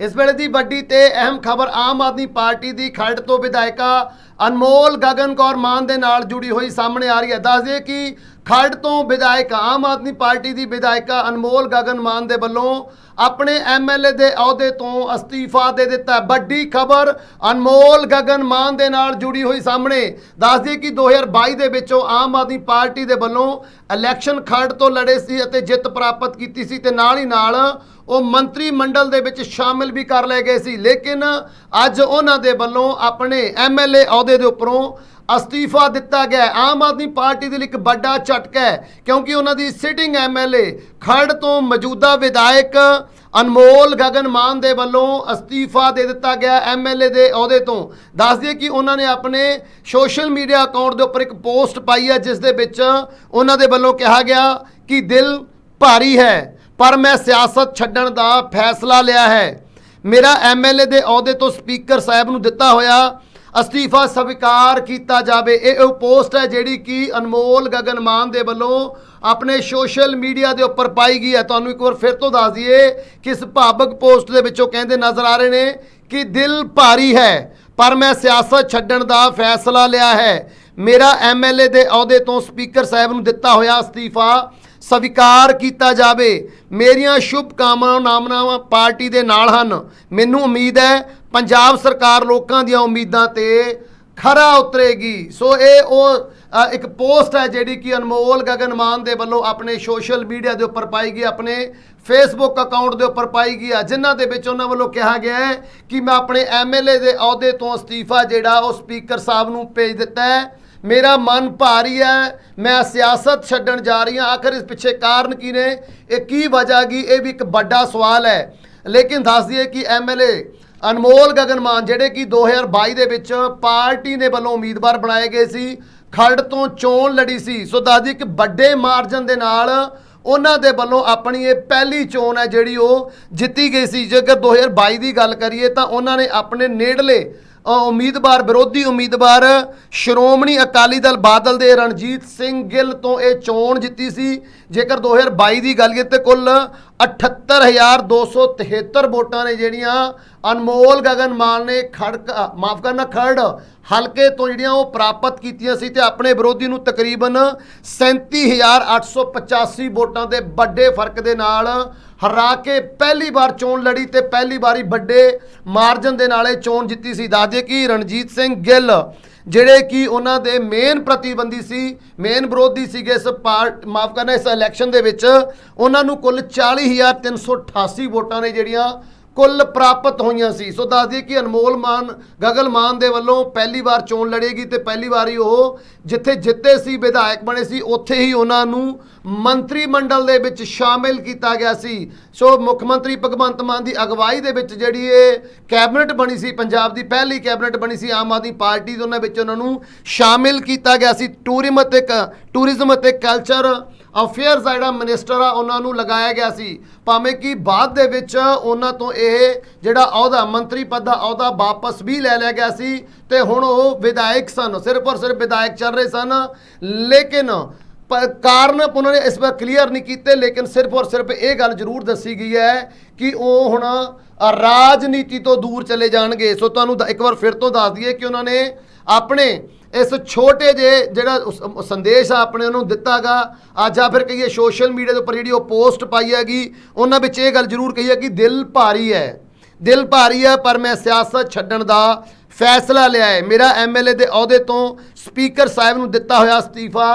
ਇਸ ਵੇਲੇ ਦੀ ਵੱਡੀ ਤੇ ਅਹਿਮ ਖਬਰ ਆਮ ਆਦਮੀ ਪਾਰਟੀ ਦੀ ਖਰੜ ਤੋਂ ਵਿਧਾਇਕਾ ਅਨਮੋਲ ਗਗਨ ਕੌਰ ਮਾਨ ਦੇ ਨਾਲ ਜੁੜੀ ਹੋਈ ਸਾਹਮਣੇ ਆ ਰਹੀ ਹੈ। ਦੱਸ ਦਈਏ ਕਿ ਖਰੜ ਤੋਂ ਵਿਧਾਇਕ ਆਮ ਆਦਮੀ ਪਾਰਟੀ ਦੀ ਵਿਧਾਇਕਾ ਅਨਮੋਲ ਗਗਨ ਮਾਨ ਦੇ ਵੱਲੋਂ ਆਪਣੇ ਐਮਐਲਏ ਦੇ ਅਹੁਦੇ ਤੋਂ ਅਸਤੀਫਾ ਦੇ ਦਿੱਤਾ ਵੱਡੀ ਖਬਰ, ਅਨਮੋਲ ਗਗਨ ਮਾਨ ਦੇ ਨਾਲ ਜੁੜੀ ਹੋਈ ਸਾਹਮਣੇ। ਦੱਸ ਦਈਏ ਕਿ 2022 ਦੇ ਵਿੱਚ ਉਹ ਆਮ ਆਦਮੀ ਪਾਰਟੀ ਦੇ ਵੱਲੋਂ ਇਲੈਕਸ਼ਨ ਖਰੜ ਤੋਂ ਲੜੇ ਸੀ ਅਤੇ ਜਿੱਤ ਪ੍ਰਾਪਤ ਕੀਤੀ ਸੀ ਤੇ ਨਾਲ ਹੀ ਨਾਲ ਉਹ ਮੰਤਰੀ ਮੰਡਲ ਦੇ ਵਿੱਚ ਸ਼ਾਮਿਲ ਵੀ ਕਰ ਲਏ ਗਏ ਸੀ। ਲੇਕਿਨ ਅੱਜ ਉਹਨਾਂ ਦੇ ਵੱਲੋਂ ਆਪਣੇ ਐਮਐਲਏ ਅਹੁਦੇ ਦੇ ਉੱਪਰੋਂ ਅਸਤੀਫਾ ਦਿੱਤਾ ਗਿਆ ਆਮ ਆਦਮੀ ਪਾਰਟੀ ਦੇ ਲਈ ਇੱਕ ਵੱਡਾ ਝਟਕਾ ਹੈ, ਕਿਉਂਕਿ ਉਹਨਾਂ ਦੀ ਸਿਟਿੰਗ ਐਮਐਲਏ ਖਰੜ ਤੋਂ ਮੌਜੂਦਾ ਵਿਧਾਇਕ ਅਨਮੋਲ ਗਗਨ ਮਾਨ ਦੇ ਵੱਲੋਂ ਅਸਤੀਫਾ ਦੇ ਦਿੱਤਾ ਗਿਆ ਐਮਐਲਏ ਦੇ ਅਹੁਦੇ ਤੋਂ। ਦੱਸ ਦਈਏ ਕਿ ਉਹਨਾਂ ਨੇ ਆਪਣੇ ਸੋਸ਼ਲ ਮੀਡੀਆ ਅਕਾਊਂਟ ਦੇ ਉੱਪਰ ਇੱਕ ਪੋਸਟ ਪਾਈ ਹੈ, ਜਿਸ ਦੇ ਵਿੱਚ ਉਹਨਾਂ ਦੇ ਵੱਲੋਂ ਕਿਹਾ ਗਿਆ ਕਿ ਦਿਲ ਭਾਰੀ ਹੈ, ਪਰ ਮੈਂ ਸਿਆਸਤ ਛੱਡਣ ਦਾ ਫੈਸਲਾ ਲਿਆ ਹੈ। ਮੇਰਾ ਐਮਐਲਏ ਦੇ ਅਹੁਦੇ ਤੋਂ ਸਪੀਕਰ ਸਾਹਿਬ ਨੂੰ ਦਿੱਤਾ ਹੋਇਆ ਅਸਤੀਫਾ ਸਵੀਕਾਰ ਕੀਤਾ ਜਾਵੇ। ਇਹ ਉਹ ਪੋਸਟ ਹੈ ਜਿਹੜੀ ਕਿ ਅਨਮੋਲ ਗਗਨ ਮਾਨ ਦੇ ਵੱਲੋਂ ਆਪਣੇ ਸੋਸ਼ਲ ਮੀਡੀਆ ਦੇ ਉੱਪਰ ਪਾਈ ਗਈ ਹੈ। ਤੁਹਾਨੂੰ ਇੱਕ ਵਾਰ ਫਿਰ ਤੋਂ ਦੱਸ ਦਈਏ ਕਿ ਇਸ ਭਾਵਕ ਪੋਸਟ ਦੇ ਵਿੱਚੋਂ ਕਹਿੰਦੇ ਨਜ਼ਰ ਆ ਰਹੇ ਨੇ ਕਿ ਦਿਲ ਭਾਰੀ ਹੈ, ਪਰ ਮੈਂ ਸਿਆਸਤ ਛੱਡਣ ਦਾ ਫੈਸਲਾ ਲਿਆ ਹੈ। ਮੇਰਾ ਐਮਐਲਏ ਦੇ ਅਹੁਦੇ ਤੋਂ ਸਪੀਕਰ ਸਾਹਿਬ ਨੂੰ ਦਿੱਤਾ ਹੋਇਆ ਅਸਤੀਫਾ ਸਵੀਕਾਰ ਕੀਤਾ ਜਾਵੇ। ਮੇਰੀਆਂ ਸ਼ੁਭ ਕਾਮਨਾਵਾਂ ਪਾਰਟੀ ਦੇ ਨਾਲ ਹਨ। ਮੈਨੂੰ ਉਮੀਦ ਹੈ ਪੰਜਾਬ ਸਰਕਾਰ ਲੋਕਾਂ ਦੀਆਂ ਉਮੀਦਾਂ ਤੇ ਖਰਾ ਉਤਰੇਗੀ। ਸੋ ਇਹ ਉਹ ਇੱਕ ਪੋਸਟ ਹੈ ਜਿਹੜੀ ਕਿ ਅਨਮੋਲ ਗਗਨ ਮਾਨ ਦੇ ਵੱਲੋਂ ਆਪਣੇ ਸੋਸ਼ਲ ਮੀਡੀਆ ਦੇ ਉੱਪਰ ਪਾਈ ਗਈ, ਆਪਣੇ ਫੇਸਬੁੱਕ ਅਕਾਊਂਟ ਦੇ ਉੱਪਰ ਪਾਈ ਗਈ ਆ, ਜਿਨ੍ਹਾਂ ਦੇ ਵਿੱਚ ਉਹਨਾਂ ਵੱਲੋਂ ਕਿਹਾ ਗਿਆ ਹੈ ਕਿ ਮੈਂ ਆਪਣੇ ਐਮਐਲਏ ਦੇ ਅਹੁਦੇ ਤੋਂ ਅਸਤੀਫਾ ਜਿਹੜਾ ਉਹ ਸਪੀਕਰ ਸਾਹਿਬ ਨੂੰ ਭੇਜ ਦਿੱਤਾ ਹੈ। ਮੇਰਾ ਮਨ ਭਾਰੀ ਹੈ, ਮੈਂ ਸਿਆਸਤ ਛੱਡਣ ਜਾ ਰਹੀ ਹਾਂ। ਆਖਰ ਇਸ ਪਿੱਛੇ ਕਾਰਨ ਕੀ ਨੇ? ਇਹ ਕੀ ਵਜ੍ਹਾ ਗਈ ਇਹ ਵੀ ਇੱਕ ਵੱਡਾ ਸਵਾਲ ਹੈ। ਲੇਕਿਨ ਦੱਸ ਦਈਏ ਕਿ ਐਮਐਲਏ ਅਨਮੋਲ ਗਗਨਮਾਨ, ਜਿਹੜੇ ਕਿ 2022 ਦੇ ਵਿੱਚ ਪਾਰਟੀ ਦੇ ਵੱਲੋਂ ਉਮੀਦਵਾਰ ਬਣਾਏ ਗਏ ਸੀ, ਖਰੜ ਤੋਂ ਚੋਣ ਲੜੀ ਸੀ। ਸੋ ਦੱਸਦੀ ਦਈਏ ਕਿ ਵੱਡੇ ਮਾਰਜਨ ਦੇ ਨਾਲ ਉਹਨਾਂ ਦੇ ਵੱਲੋਂ ਆਪਣੀ ਇਹ ਪਹਿਲੀ ਚੋਣ ਹੈ ਜਿਹੜੀ ਉਹ ਜਿੱਤੀ ਗਈ ਸੀ। ਜੇਕਰ 2022 ਦੀ ਗੱਲ ਕਰੀਏ ਤਾਂ ਉਹਨਾਂ ਨੇ ਆਪਣੇ ਨੇੜਲੇ ਉਮੀਦਵਾਰ, ਵਿਰੋਧੀ ਉਮੀਦਵਾਰ ਸ਼੍ਰੋਮਣੀ ਅਕਾਲੀ ਦਲ ਬਾਦਲ ਦੇ ਰਣਜੀਤ ਸਿੰਘ ਗਿੱਲ ਤੋਂ ਇਹ ਚੋਣ ਜਿੱਤੀ ਸੀ। ਜੇਕਰ 2022 ਦੀ ਗੱਲ ਕਰੀਏ ਤੇ ਕੁੱਲ 78273 ਵੋਟਾਂ ਨੇ ਜਿਹੜੀਆਂ, ਅਨਮੋਲ ਗਗਨ ਮਾਨ ਨੇ ਖੜਕ ਮਾਫ ਕਰਨਾ ਖੜ ਹਲਕੇ ਤੋਂ ਜਿਹੜੀਆਂ ਉਹ ਪ੍ਰਾਪਤ ਕੀਤੀਆਂ ਸੀ ਤੇ ਆਪਣੇ ਵਿਰੋਧੀ ਨੂੰ ਤਕਰੀਬਨ 37885 ਵੋਟਾਂ ਦੇ ਵੱਡੇ ਫ਼ਰਕ ਦੇ ਨਾਲ ਹਰਾ ਕੇ ਪਹਿਲੀ ਵਾਰ ਚੋਣ ਲੜੀ ਤੇ ਪਹਿਲੀ ਵਾਰੀ ਵੱਡੇ ਮਾਰਜਨ ਦੇ ਨਾਲ ਇਹ ਚੋਣ ਜਿੱਤੀ ਸੀ। ਦੱਸਦੇ ਕਿ ਰਣਜੀਤ ਸਿੰਘ ਗਿੱਲ ਜਿਹੜੇ ਕਿ ਉਹਨਾਂ ਦੇ ਮੇਨ ਪ੍ਰਤੀਬੰਧੀ ਸੀ ਮੇਨ ਵਿਰੋਧੀ ਸੀਗੇ ਇਸ ਪਾਰਟ ਮਾਫ ਕਰਨਾ, ਇਸ ਇਲੈਕਸ਼ਨ ਦੇ ਵਿੱਚ, ਉਹਨਾਂ ਨੂੰ ਕੁੱਲ 40388 ਵੋਟਾਂ ਨੇ ਜਿਹੜੀਆਂ ਕੁੱਲ ਪ੍ਰਾਪਤ ਹੋਈਆਂ ਸੀ। ਸੋ ਦੱਸ ਦਈਏ ਕਿ ਅਨਮੋਲ ਮਾਨ ਗਗਲ ਮਾਨ ਦੇ ਵੱਲੋਂ ਪਹਿਲੀ ਵਾਰ ਚੋਣ ਲੜੇਗੀ ਤੇ ਪਹਿਲੀ ਵਾਰੀ ਉਹ ਜਿੱਥੇ ਜਿੱਤੇ ਸੀ, ਵਿਧਾਇਕ ਬਣੇ ਸੀ, ਉੱਥੇ ਹੀ ਉਹਨਾਂ ਨੂੰ ਮੰਤਰੀ ਮੰਡਲ ਦੇ ਵਿੱਚ ਸ਼ਾਮਿਲ ਕੀਤਾ ਗਿਆ ਸੀ। ਸੋ ਮੁੱਖ ਮੰਤਰੀ ਭਗਵੰਤ ਮਾਨ ਦੀ ਅਗਵਾਈ ਦੇ ਵਿੱਚ ਜਿਹੜੀ ਇਹ ਕੈਬਨਿਟ ਬਣੀ ਸੀ, ਪੰਜਾਬ ਦੀ ਪਹਿਲੀ ਕੈਬਨਿਟ ਬਣੀ ਸੀ, ਆਮ ਆਦਮੀ ਪਾਰਟੀ ਦੇ ਉਹਨਾਂ ਵਿੱਚ ਉਹਨਾਂ ਨੂੰ ਸ਼ਾਮਿਲ ਕੀਤਾ ਗਿਆ ਸੀ। ਟੂਰਿਜ਼ਮ ਅਤੇ ਕ- ਟੂਰਿਜ਼ਮ ਅਤੇ ਕਲਚਰ ਅਫੇਅਰਸ ਦਾ ਜਿਹੜਾ ਮਿਨਿਸਟਰ ਆ, ਉਹਨਾਂ ਨੂੰ ਲਗਾਇਆ ਗਿਆ ਸੀ। ਭਾਵੇਂ ਕਿ ਬਾਅਦ ਦੇ ਵਿੱਚ ਉਹਨਾਂ ਤੋਂ ਇਹ ਜਿਹੜਾ ਅਹੁਦਾ, ਮੰਤਰੀ ਪਦ ਦਾ ਅਹੁਦਾ ਵਾਪਸ ਵੀ ਲੈ ਲਿਆ ਗਿਆ ਸੀ ਤੇ ਹੁਣ ਉਹ ਵਿਧਾਇਕ ਸਨ, ਸਿਰਫ ਔਰ ਸਿਰਫ ਵਿਧਾਇਕ ਚੱਲ ਰਹੇ ਸਨ। ਲੇਕਿਨ ਕਾਰਨ ਉਹਨਾਂ ਨੇ ਇਸ ਵਾਰ ਕਲੀਅਰ ਨਹੀਂ ਕੀਤੇ, ਲੇਕਿਨ ਸਿਰਫ ਔਰ ਸਿਰਫ ਇਹ ਗੱਲ ਜ਼ਰੂਰ ਦੱਸੀ ਗਈ ਹੈ ਕਿ ਉਹ ਹੁਣ ਰਾਜਨੀਤੀ ਤੋਂ ਦੂਰ ਚਲੇ ਜਾਣਗੇ। ਸੋ ਤੁਹਾਨੂੰ ਇੱਕ ਵਾਰ ਫਿਰ ਤੋਂ ਦੱਸ ਦਈਏ ਕਿ ਉਹਨਾਂ ਨੇ ਆਪਣੇ ਇਸ ਛੋਟੇ ਜੇ ਜਿਹੜਾ ਸੰਦੇਸ਼ ਆ ਆਪਣੇ ਉਹਨੂੰ ਦਿੱਤਾਗਾ। ਆ ਜਾਂ ਫਿਰ ਕਹੀਏ ਸੋਸ਼ਲ ਮੀਡੀਆ ਦੇ ਉੱਪਰ ਜਿਹੜੀ ਉਹ ਪੋਸਟ ਪਾਈ ਹੈਗੀ, ਉਹਨਾਂ ਵਿੱਚ ਇਹ ਗੱਲ ਜ਼ਰੂਰ ਕਹੀ ਹੈ ਕਿ ਦਿਲ ਭਾਰੀ ਹੈ। ਦਿਲ ਭਾਰੀ ਹੈ, ਪਰ ਮੈਂ ਸਿਆਸਤ ਛੱਡਣ ਦਾ ਫੈਸਲਾ ਲਿਆ ਹੈ। ਮੇਰਾ ਐਮਐਲਏ ਦੇ ਅਹੁਦੇ ਤੋਂ ਸਪੀਕਰ ਸਾਹਿਬ ਨੂੰ ਦਿੱਤਾ ਹੋਇਆ ਅਸਤੀਫਾ।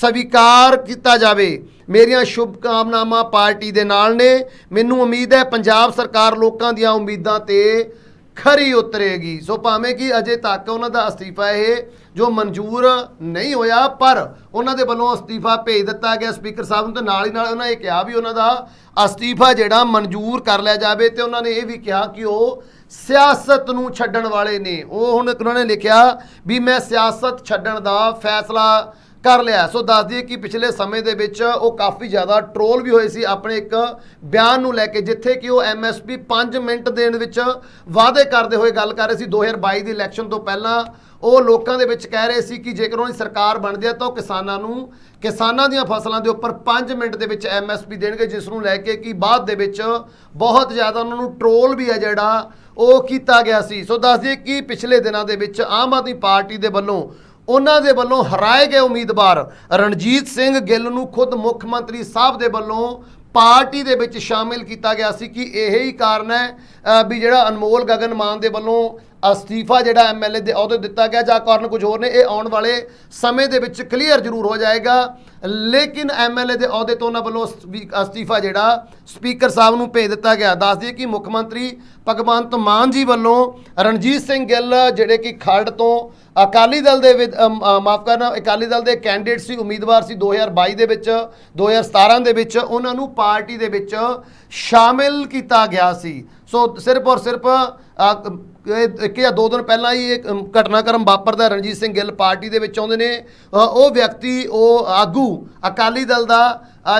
ਸਵੀਕਾਰ ਕੀਤਾ ਜਾਵੇ। ਮੇਰੀਆਂ ਸ਼ੁਭ ਕਾਮਨਾਵਾਂ ਪਾਰਟੀ ਦੇ ਨਾਲ ਨੇ। ਮੈਨੂੰ ਉਮੀਦ ਹੈ ਪੰਜਾਬ ਸਰਕਾਰ ਲੋਕਾਂ ਦੀਆਂ ਉਮੀਦਾਂ ਤੇ ਖਰੀ ਉਤਰੇਗੀ। ਸੋ ਭਾਵੇਂ ਕਿ ਅਜੇ ਤੱਕ ਉਹਨਾਂ ਦਾ ਅਸਤੀਫਾ ਇਹ ਜੋ ਮਨਜ਼ੂਰ ਨਹੀਂ ਹੋਇਆ, ਪਰ ਉਹਨਾਂ ਦੇ ਵੱਲੋਂ ਅਸਤੀਫਾ ਭੇਜ ਦਿੱਤਾ ਗਿਆ। ਸਪੀਕਰ ਸਾਹਿਬ ਨੂੰ ਤੇ ਨਾਲ ਹੀ ਨਾਲ ਉਹਨਾਂ ਇਹ ਕਿਹਾ ਵੀ ਉਹਨਾਂ ਦਾ ਅਸਤੀਫਾ ਜਿਹੜਾ ਮਨਜ਼ੂਰ ਕਰ ਲਿਆ ਜਾਵੇ ਤੇ ਉਹਨਾਂ ਨੇ ਇਹ ਵੀ ਕਿਹਾ ਕਿ ਉਹ ਸਿਆਸਤ ਨੂੰ ਛੱਡਣ ਵਾਲੇ ਨੇ। ਉਹ ਹੁਣ ਉਹਨਾਂ ਨੇ ਲਿਖਿਆ ਵੀ ਮੈਂ ਸਿਆਸਤ ਛੱਡਣ ਦਾ ਫੈਸਲਾ ਕਰ ਲਿਆ। ਸੋ ਦੱਸ ਦਈਏ ਕਿ ਪਿਛਲੇ ਸਮੇਂ ਦੇ ਵਿੱਚ ਉਹ ਕਾਫੀ ਜ਼ਿਆਦਾ ਟਰੋਲ ਵੀ ਹੋਏ ਸੀ। ਆਪਣੇ ਇੱਕ ਬਿਆਨ ਨੂੰ ਲੈ ਕੇ ਜਿੱਥੇ ਕਿ ਉਹ ਐਮਐਸਪੀ 5 ਮਿੰਟ ਦੇਣ ਵਿੱਚ ਵਾਅਦੇ ਕਰਦੇ ਹੋਏ ਗੱਲ ਕਰ ਰਹੇ ਸੀ। 2022 ਦੀ ਇਲੈਕਸ਼ਨ ਤੋਂ ਪਹਿਲਾਂ ਉਹ ਲੋਕਾਂ ਦੇ ਵਿੱਚ ਕਹਿ ਰਹੇ ਸੀ ਕਿ ਜੇਕਰ ਉਹਨਾਂ ਦੀ ਸਰਕਾਰ ਬਣਦੀ ਹੈ ਤਾਂ ਉਹ ਕਿਸਾਨਾਂ ਨੂੰ, ਕਿਸਾਨਾਂ ਦੀਆਂ ਫਸਲਾਂ ਦੇ ਉੱਪਰ 5 ਮਿੰਟ ਦੇ ਵਿੱਚ ਐਮਐਸਪੀ ਦੇਣਗੇ, ਜਿਸ ਨੂੰ ਲੈ ਕੇ ਕਿ ਬਾਅਦ ਦੇ ਵਿੱਚ ਬਹੁਤ ਜ਼ਿਆਦਾ ਉਹਨਾਂ ਨੂੰ ਟਰੋਲ ਵੀ ਹੈ ਜਿਹੜਾ ਉਹ ਕੀਤਾ ਗਿਆ ਸੀ। ਸੋ ਦੱਸ ਦਈਏ ਕਿ ਪਿਛਲੇ ਦਿਨਾਂ ਦੇ ਵਿੱਚ ਆਮ ਆਦਮੀ ਪਾਰਟੀ ਦੇ ਵੱਲੋਂ ਉਹਨਾਂ ਦੇ ਵੱਲੋਂ ਹਰਾਏ ਗਏ ਉਮੀਦਵਾਰ ਰਣਜੀਤ ਸਿੰਘ ਗਿੱਲ ਨੂੰ ਖੁਦ ਮੁੱਖ ਮੰਤਰੀ ਸਾਹਿਬ ਦੇ ਵੱਲੋਂ ਪਾਰਟੀ ਦੇ ਵਿੱਚ ਸ਼ਾਮਿਲ ਕੀਤਾ ਗਿਆ ਸੀ ਕਿ ਇਹ ਹੀ ਕਾਰਨ ਹੈ ਵੀ ਜਿਹੜਾ ਅਨਮੋਲ ਗਗਨ ਮਾਨ ਦੇ ਵੱਲੋਂ ਅਸਤੀਫਾ ਜਿਹੜਾ ਐਮਐਲਏ ਦੇ ਅਹੁਦੇ ਦਿੱਤਾ ਗਿਆ, ਜਾਂ ਕਾਰਨ ਕੁਝ ਹੋਰ ਨੇ, ਇਹ ਆਉਣ ਵਾਲੇ ਸਮੇਂ ਦੇ ਵਿੱਚ ਕਲੀਅਰ ਜ਼ਰੂਰ ਹੋ ਜਾਏਗਾ। ਲੇਕਿਨ ਐਮਐਲਏ ਦੇ ਅਹੁਦੇ ਤੋਂ ਉਹਨਾਂ ਵੱਲੋਂ ਅਸਤੀ- ਅਸਤੀਫਾ ਜਿਹੜਾ ਸਪੀਕਰ ਸਾਹਿਬ ਨੂੰ ਭੇਜ ਦਿੱਤਾ ਗਿਆ। ਦੱਸ ਦਈਏ ਕਿ ਮੁੱਖ ਮੰਤਰੀ ਭਗਵੰਤ ਮਾਨ ਜੀ ਵੱਲੋਂ ਰਣਜੀਤ ਸਿੰਘ ਗਿੱਲ, ਜਿਹੜੇ ਕਿ ਖਰੜ ਤੋਂ ਅਕਾਲੀ ਦਲ ਦੇ ਵਿੱਚ ਮਾਫ ਕਰਨਾ, ਅਕਾਲੀ ਦਲ ਦੇ ਕੈਂਡੀਡੇਟ ਸੀ, ਉਮੀਦਵਾਰ ਸੀ 2022 ਦੇ ਵਿੱਚ 2017 ਦੇ ਵਿੱਚ, ਉਹਨਾਂ ਨੂੰ ਪਾਰਟੀ ਦੇ ਵਿੱਚ ਸ਼ਾਮਿਲ ਕੀਤਾ ਗਿਆ ਸੀ। ਸੋ ਸਿਰਫ ਔਰ ਸਿਰਫ ਇੱਕ ਜਾਂ ਦੋ ਦਿਨ ਪਹਿਲਾਂ ਹੀ ਇਹ ਘਟਨਾਕ੍ਰਮ ਵਾਪਰਦਾ ਰਣਜੀਤ ਸਿੰਘ ਗਿੱਲ ਪਾਰਟੀ ਦੇ ਵਿੱਚ ਆਉਂਦੇ ਨੇ। ਉਹ ਵਿਅਕਤੀ, ਉਹ ਆਗੂ ਅਕਾਲੀ ਦਲ ਦਾ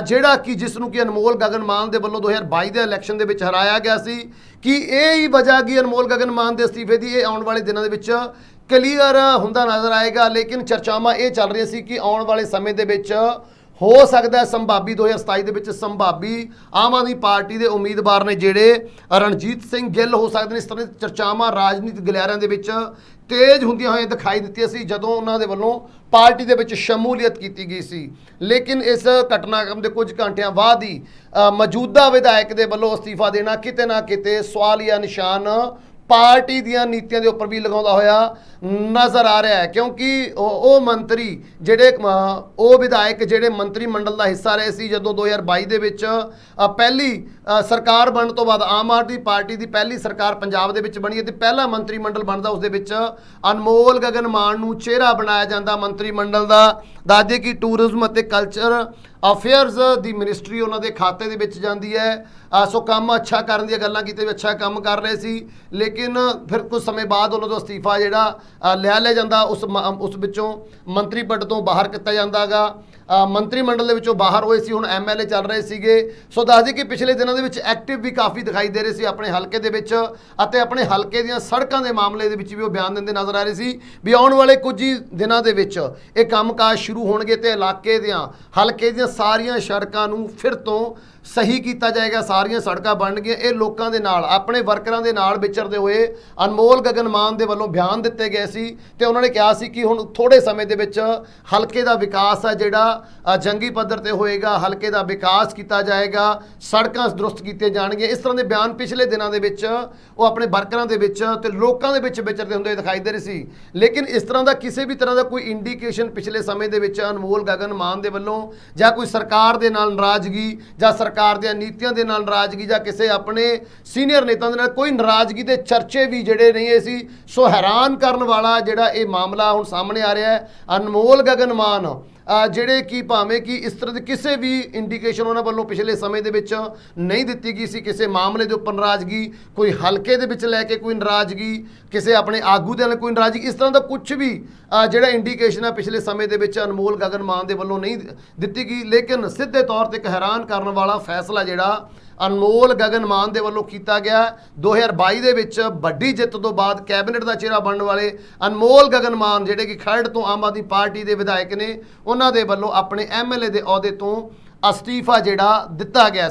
ਜਿਹੜਾ ਕਿ ਜਿਸ ਨੂੰ ਕਿ ਅਨਮੋਲ ਗਗਨ ਮਾਨ ਦੇ ਵੱਲੋਂ 2022 ਦੇ ਇਲੈਕਸ਼ਨ ਦੇ ਵਿੱਚ ਹਰਾਇਆ ਗਿਆ ਸੀ, ਕਿ ਇਹ ਹੀ ਵਜ੍ਹਾ ਕੀ ਅਨਮੋਲ ਗਗਨ ਮਾਨ ਦੇ ਅਸਤੀਫੇ ਦੀ ਇਹ ਆਉਣ ਵਾਲੇ ਦਿਨਾਂ ਦੇ ਵਿੱਚ ਕਲੀਅਰ ਹੁੰਦਾ ਨਜ਼ਰ ਆਏਗਾ। ਲੇਕਿਨ ਚਰਚਾਵਾਂ ਇਹ ਚੱਲ ਰਹੀਆਂ ਸੀ ਕਿ ਆਉਣ ਵਾਲੇ ਸਮੇਂ ਦੇ ਵਿੱਚ ਹੋ ਸਕਦਾ ਹੈ ਸੰਭਾਵੀ 2027 ਦੇ ਵਿੱਚ ਸੰਭਾਵੀ ਆਮ ਆਦਮੀ ਪਾਰਟੀ ਦੇ ਉਮੀਦਵਾਰ ਨੇ ਜਿਹੜੇ ਰਣਜੀਤ ਸਿੰਘ ਗਿੱਲ ਹੋ ਸਕਦੇ ਨੇ। ਇਸ ਤਰ੍ਹਾਂ ਦੀ ਚਰਚਾਵਾਂ ਰਾਜਨੀਤਿਕ ਗਲਿਆਰਿਆਂ ਦੇ ਵਿੱਚ ਤੇਜ਼ ਹੁੰਦੀਆਂ ਹੋਈਆਂ ਦਿਖਾਈ ਦਿੱਤੀਆਂ ਸੀ, ਜਦੋਂ ਉਹਨਾਂ ਦੇ ਵੱਲੋਂ ਪਾਰਟੀ ਦੇ ਵਿੱਚ ਸ਼ਮੂਲੀਅਤ ਕੀਤੀ ਗਈ ਸੀ। ਲੇਕਿਨ ਇਸ ਘਟਨਾਕ੍ਰਮ ਦੇ ਕੁਝ ਘੰਟਿਆਂ ਬਾਅਦ ਹੀ ਮੌਜੂਦਾ ਵਿਧਾਇਕ ਦੇ ਵੱਲੋਂ ਅਸਤੀਫਾ ਦੇਣਾ ਕਿਤੇ ਨਾ ਕਿਤੇ ਸਵਾਲ ਜਾਂ ਨਿਸ਼ਾਨ ਪਾਰਟੀ ਦੀਆਂ ਨੀਤੀਆਂ ਦੇ ਉੱਪਰ ਵੀ ਲਗਾਉਂਦਾ ਹੋਇਆ ਨਜ਼ਰ ਆ ਰਿਹਾ ਹੈ, ਕਿਉਂਕਿ ਉਹ ਮੰਤਰੀ ਜਿਹੜੇ ਉਹ ਵਿਧਾਇਕ ਜਿਹੜੇ ਮੰਤਰੀ ਮੰਡਲ ਦਾ ਹਿੱਸਾ ਰਹੇ ਸੀ ਜਦੋਂ 2022 ਦੇ ਵਿੱਚ ਪਹਿਲੀ ਸਰਕਾਰ ਬਣਨ ਤੋਂ ਬਾਅਦ ਆਮ ਆਦਮੀ ਪਾਰਟੀ ਦੀ ਪਹਿਲੀ ਸਰਕਾਰ ਪੰਜਾਬ ਦੇ ਵਿੱਚ ਬਣੀ ਹੈ ਤੇ ਪਹਿਲਾ ਮੰਤਰੀ ਮੰਡਲ ਬਣਦਾ ਉਸ ਦੇ ਵਿੱਚ ਅਨਮੋਲ ਗਗਨ ਮਾਨ ਨੂੰ ਚਿਹਰਾ ਬਣਾਇਆ ਜਾਂਦਾ ਮੰਤਰੀ ਮੰਡਲ ਦਾ। ਦੱਸਦੇ ਕਿ ਟੂਰਿਜ਼ਮ ਅਤੇ ਕਲਚਰ ਅਫੇਅਰਸ ਦੀ ਮਿਨਿਸਟਰੀ ਉਹਨਾਂ ਦੇ ਖਾਤੇ ਦੇ ਵਿੱਚ ਜਾਂਦੀ ਹੈ। ਸੋ ਕੰਮ ਅੱਛਾ ਕਰਨ ਦੀਆਂ ਗੱਲਾਂ ਕੀਤੇ ਵੀ ਅੱਛਾ ਕੰਮ ਕਰ ਰਹੇ ਸੀ। ਲੇਕਿਨ ਫਿਰ ਕੁਝ ਸਮੇਂ ਬਾਅਦ ਉਹਨਾਂ ਤੋਂ ਅਸਤੀਫਾ ਜਿਹੜਾ ਅ, ਲਿਆ ਲਿਆ ਜਾਂਦਾ ਉਸ ਮ- ਉਸ ਵਿੱਚੋਂ ਮੰਤਰੀ ਪਦ ਤੋਂ ਬਾਹਰ ਕੀਤਾ ਜਾਂਦਾਗਾ ਮੰਤਰੀ ਮੰਡਲ ਦੇ ਵਿੱਚੋਂ ਬਾਹਰ ਹੋਏ ਸੀ, ਹੁਣ ਐਮਐਲਏ ਚੱਲ ਰਹੇ ਸੀਗੇ। ਸੋ ਦੱਸ ਦਈਏ ਕਿ ਪਿਛਲੇ ਦਿਨਾਂ ਦੇ ਵਿੱਚ ਐਕਟਿਵ ਵੀ ਕਾਫੀ ਦਿਖਾਈ ਦੇ ਰਹੇ ਸੀ ਆਪਣੇ ਹਲਕੇ ਦੇ ਵਿੱਚ ਅਤੇ ਆਪਣੇ ਹਲਕੇ ਦੀਆਂ ਸੜਕਾਂ ਦੇ ਮਾਮਲੇ ਦੇ ਵਿੱਚ ਵੀ ਉਹ ਬਿਆਨ ਦਿੰਦੇ ਨਜ਼ਰ ਆ ਰਹੇ ਸੀ ਵੀ ਆਉਣ ਵਾਲੇ ਕੁਝ ਹੀ ਦਿਨਾਂ ਦੇ ਵਿੱਚ ਇਹ ਕੰਮਕਾਜ ਸ਼ੁਰੂ ਹੋਣਗੇ ਤੇ ਇਲਾਕੇ ਦੀਆਂ, ਹਲਕੇ ਦੀਆਂ ਸਾਰੀਆਂ ਸੜਕਾਂ ਨੂੰ ਫਿਰ ਤੋਂ ਸਹੀ ਕੀਤਾ ਜਾਏਗਾ, ਸਾਰੀਆਂ ਸੜਕਾਂ ਬਣਨਗੀਆਂ ਇਹ ਲੋਕਾਂ ਦੇ ਨਾਲ, ਆਪਣੇ ਵਰਕਰਾਂ ਦੇ ਨਾਲ ਵਿਚਰਦੇ ਹੋਏ ਅਨਮੋਲ ਗਗਨ ਮਾਨ ਦੇ ਵੱਲੋਂ ਬਿਆਨ ਦਿੱਤੇ ਗਏ ਸੀ ਤੇ ਉਹਨਾਂ ਨੇ ਕਿਹਾ ਸੀ ਕਿ ਹੁਣ ਥੋੜੇ ਸਮੇਂ ਦੇ ਵਿੱਚ ਹਲਕੇ ਦਾ ਵਿਕਾਸ ਹੈ ਜਿਹੜਾ ਜੰਗੀ ਪੱਧਰ ਤੇ ਹੋਏਗਾ, ਹਲਕੇ ਦਾ ਵਿਕਾਸ ਕੀਤਾ ਜਾਏਗਾ, ਸੜਕਾਂ ਦਰੁਸਤ ਕੀਤੀਆਂ ਜਾਣਗੀਆਂ। ਇਸ ਤਰ੍ਹਾਂ ਦੇ ਬਿਆਨ ਪਿਛਲੇ ਦਿਨਾਂ ਦੇ ਵਿੱਚ, ਉਹ ਆਪਣੇ ਵਰਕਰਾਂ ਦੇ ਵਿੱਚ ਤੇ ਲੋਕਾਂ ਦੇ ਵਿੱਚ ਵਿਚਰਦੇ ਹੁੰਦੇ ਦਿਖਾਈ ਦੇ ਰਹੇ ਸੀ। ਲੇਕਿਨ ਇਸ ਤਰ੍ਹਾਂ ਦਾ ਕਿਸੇ ਵੀ ਤਰ੍ਹਾਂ ਦਾ ਕੋਈ ਇੰਡੀਕੇਸ਼ਨ ਪਿਛਲੇ ਸਮੇਂ ਦੇ ਵਿੱਚ ਅਨਮੋਲ ਗਗਨ ਮਾਨ ਦੇ ਵੱਲੋਂ ਜਾਂ ਕੋਈ ਸਰਕਾਰ ਦੇ ਨਾਲ ਨਾਰਾਜ਼ਗੀ ਜਾਂ ਸਰਕਾਰ ਦੀਆਂ ਨੀਤੀਆਂ ਦੇ ਨਾਲ ਨਾਰਾਜ਼ਗੀ ਜਾਂ ਕਿਸੇ ਆਪਣੇ ਸੀਨੀਅਰ ਨੇਤਾ ਦੇ ਨਾਲ ਕੋਈ ਨਾਰਾਜ਼ਗੀ ਦੇ ਚਰਚੇ ਵੀ ਜਿਹੜੇ ਨਹੀਂ ਸੀ, ਸੋ ਹੈਰਾਨ ਕਰਨ ਵਾਲਾ ਜਿਹੜਾ ਇਹ ਮਾਮਲਾ ਹੁਣ ਸਾਹਮਣੇ ਆ ਰਿਹਾ ਹੈ। ਅਨਮੋਲ ਗਗਨ ਮਾਨ ਜਿਹੜੇ ਕਿ ਭਾਵੇਂ ਕਿ ਇਸ ਤਰ੍ਹਾਂ ਦੇ ਕਿਸੇ ਵੀ ਇੰਡੀਕੇਸ਼ਨ ਉਹਨਾਂ ਵੱਲੋਂ ਪਿਛਲੇ ਸਮੇਂ ਦੇ ਵਿੱਚ ਨਹੀਂ ਦਿੱਤੀ ਗਈ ਸੀ, ਕਿਸੇ ਮਾਮਲੇ ਦੇ ਉੱਪਰ ਨਾਰਾਜ਼ਗੀ, ਕੋਈ ਹਲਕੇ ਦੇ ਵਿੱਚ ਲੈ ਕੇ ਕੋਈ ਨਾਰਾਜ਼ਗੀ, ਕਿਸੇ ਆਪਣੇ ਆਗੂ ਦੇ ਨਾਲ ਕੋਈ ਨਾਰਾਜ਼ਗੀ, ਇਸ ਤਰ੍ਹਾਂ ਦਾ ਕੁਝ ਵੀ ਜਿਹੜਾ ਇੰਡੀਕੇਸ਼ਨ ਆ ਪਿਛਲੇ ਸਮੇਂ ਦੇ ਵਿੱਚ ਅਨਮੋਲ ਗਗਨ ਮਾਨ ਦੇ ਵੱਲੋਂ ਨਹੀਂ ਦਿੱਤੀ ਗਈ, ਲੇਕਿਨ ਸਿੱਧੇ ਤੌਰ ਤੇ ਇੱਕ ਹੈਰਾਨ ਕਰਨ ਵਾਲਾ ਫੈਸਲਾ ਜਿਹੜਾ ਅਨਮੋਲ ਗਗਨ ਮਾਨ ਦੇ ਵੱਲੋਂ ਕੀਤਾ ਗਿਆ 2022 ਦੇ ਵਿੱਚ ਵੱਡੀ ਜਿੱਤ ਤੋਂ ਬਾਅਦ ਕੈਬਨਿਟ ਦਾ ਚਿਹਰਾ ਬਣਨ ਵਾਲੇ ਅਨਮੋਲ ਗਗਨ ਮਾਨ, ਜਿਹੜੇ ਕਿ ਖਰੜ ਤੋਂ ਆਮ ਆਦਮੀ ਪਾਰਟੀ ਦੇ ਵਿਧਾਇਕ ਨੇ ਉਹਨਾਂ ਦੇ ਵੱਲੋਂ ਆਪਣੇ ਐਮਐਲਏ ਦੇ ਅਹੁਦੇ ਤੋਂ ਅਸਤੀਫਾ ਜਿਹੜਾ ਦਿੱਤਾ ਗਿਆ ਸੋ